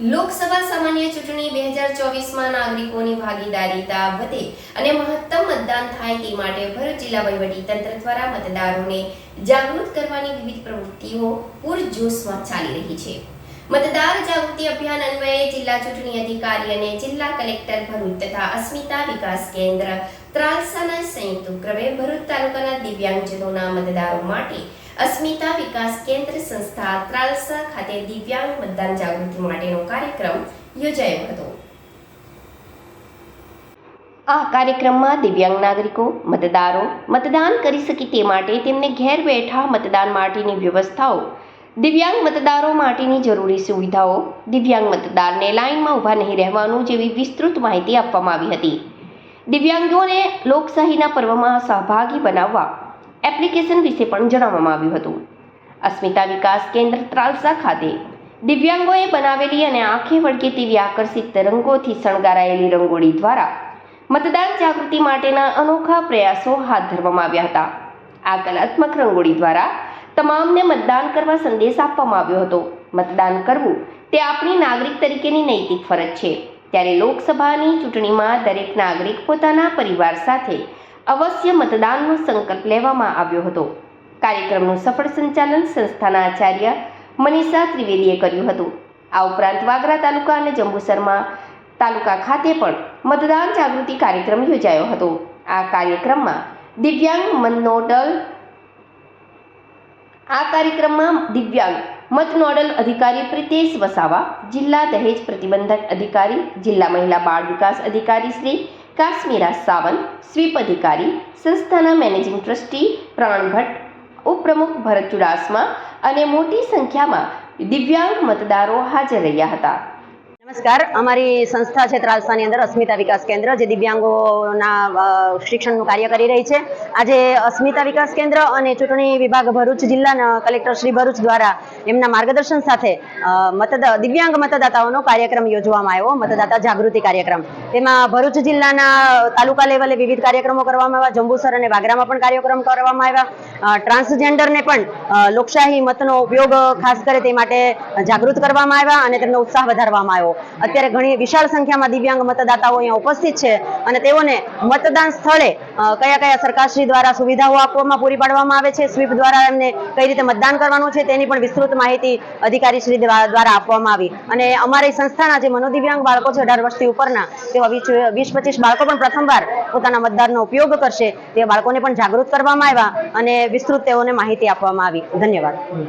લોકસભા સામાન્ય ચૂંટણી બે હજાર ચોવીસમાં નાગરિકોની ભાગીદારીતા વધે અને મહત્તમ મતદાન થાય તે માટે ભરૂચ જિલ્લા તંત્ર દ્વારા મતદારોને જાગૃત કરવાની વિવિધ પ્રવૃત્તિઓ પૂરજોશમાં ચાલી રહી છે. મતદાર જાગૃતિ અભિયાન અન્વયે જિલ્લા ચૂંટણી અધિકારી અને જિલ્લા કલેક્ટર ભરૂચ તથા અસ્મિતા વિકાસ કેન્દ્ર ત્રાલસાના સંયુક્ત ઉપક્રમે ભરૂચ તાલુકાના દિવ્યાંગજનોના મતદારો માટે અસ્મિતા વિકાસ કેન્દ્ર સંસ્થા ત્રાલસા ખાતે દિવ્યાંગ મતદાન જાગૃતિ માટેનો કાર્યક્રમ યોજાયો હતો. આ કાર્યક્રમમાં દિવ્યાંગ નાગરિકો, મતદારો મતદાન કરી શકે તે માટે તેમને ઘેર બેઠા મતદાન માટેની વ્યવસ્થાઓ, દિવ્યાંગ મતદારો માટેની જરૂરી સુવિધાઓ, દિવ્યાંગ મતદારને લાઇનમાં ઊભા નહીં રહેવાનું જેવી વિસ્તૃત માહિતી આપવામાં આવી હતી. દિવ્યાંગોને લોકશાહીના પર્વમાં સહભાગી બનાવવા એપ્લિકેશન વિશે પણ જણાવવામાં આવ્યું હતું. અસ્મિતા વિકાસ કેન્દ્ર ત્રાલસા ખાતે દિવ્યાંગોએ બનાવેલી અને આંખે વળગે તેવી આકર્ષિત રંગોથી શણગારાયેલી રંગોળી દ્વારા મતદાન જાગૃતિ માટેના અનોખા પ્રયાસો હાથ ધરવામાં આવ્યા હતા. આ કલાત્મક રંગોળી દ્વારા તમામને મતદાન કરવા સંદેશ આપવામાં આવ્યો હતો. મતદાન કરવું તે આપણી નાગરિક તરીકેની નૈતિક ફરજ છે. ત્યારે લોકસભાની ચૂંટણીમાં દરેક નાગરિક પોતાના પરિવાર સાથે અવશ્ય મતદાનનો સંકલ્પ લેવામાં આવ્યો હતો. કાર્યક્રમનું સફળ સંચાલન સંસ્થાના આચાર્ય મનીષા ત્રિવેદીએ કર્યું હતું. આ ઉપરાંત વાગરા તાલુકા અને જંબુસરમાં તાલુકા ખાતે પણ મતદાન જાગૃતિ કાર્યક્રમ યોજાયો હતો. આ કાર્યક્રમમાં દિવ્યાંગ મતનોડલ આ કાર્યક્રમમાં દિવ્યાંગ મત નોડલ અધિકારી પ્રિતેશ વસાવા, જિલ્લા દહેજ પ્રતિબંધક અધિકારી, જિલ્લા મહિલા બાળ વિકાસ અધિકારી શ્રી કાશ્મીરા સાવંત સ્વીપ અધિકારી સંસ્થાના મેનેજિંગ ટ્રસ્ટી પ્રાણ ભટ્ટ ઉપપ્રમુખ ભરત ચુડાસમા અને મોટી સંખ્યામાં દિવ્યાંગ મતદારો હાજર રહ્યા હતા નમસ્કાર. અમારી સંસ્થા છે ત્રાલસાની અંદર અસ્મિતા વિકાસ કેન્દ્ર, જે દિવ્યાંગોના શિક્ષણનું કાર્ય કરી રહી છે. આજે અસ્મિતા વિકાસ કેન્દ્ર અને ચૂંટણી વિભાગ ભરૂચ જિલ્લાના કલેક્ટર શ્રી ભરૂચ દ્વારા એમના માર્ગદર્શન સાથે મતદા, દિવ્યાંગ મતદાતાઓનો કાર્યક્રમ યોજવામાં આવ્યો, મતદાતા જાગૃતિ કાર્યક્રમ. તેમાં ભરૂચ જિલ્લાના તાલુકા લેવલે વિવિધ કાર્યક્રમો કરવામાં આવ્યા, જંબુસર અને વાગરામાં પણ કાર્યક્રમ કરવામાં આવ્યા. ટ્રાન્સજેન્ડરને પણ લોકશાહી મતનો ઉપયોગ ખાસ કરે તે માટે જાગૃત કરવામાં આવ્યા અને તેમનો ઉત્સાહ વધારવામાં આવ્યો. અત્યારે ઘણી વિશાળ સંખ્યામાં દિવ્યાંગ મતદાતાઓ અહીંયા ઉપસ્થિત છે અને તેઓને મતદાન સ્થળે કયા કયા સરકારશ્રી દ્વારા સુવિધાઓ આપવામાં પૂરી પાડવામાં આવે છે, સ્વીપ દ્વારા એમને કઈ રીતે મતદાન કરવાનું છે તેની પણ વિસ્તૃત માહિતી અધિકારી શ્રી દ્વારા આપવામાં આવી. અને અમારી સંસ્થાના જે મનોદિવ્યાંગ બાળકો છે, અઢાર વર્ષથી ઉપરના, તેઓ વીસ પચીસ બાળકો પણ પ્રથમવાર પોતાના મતદારનો ઉપયોગ કરશે. તે બાળકોને પણ જાગૃત કરવામાં આવ્યા અને વિસ્તૃત તેઓને માહિતી આપવામાં આવી. ધન્યવાદ.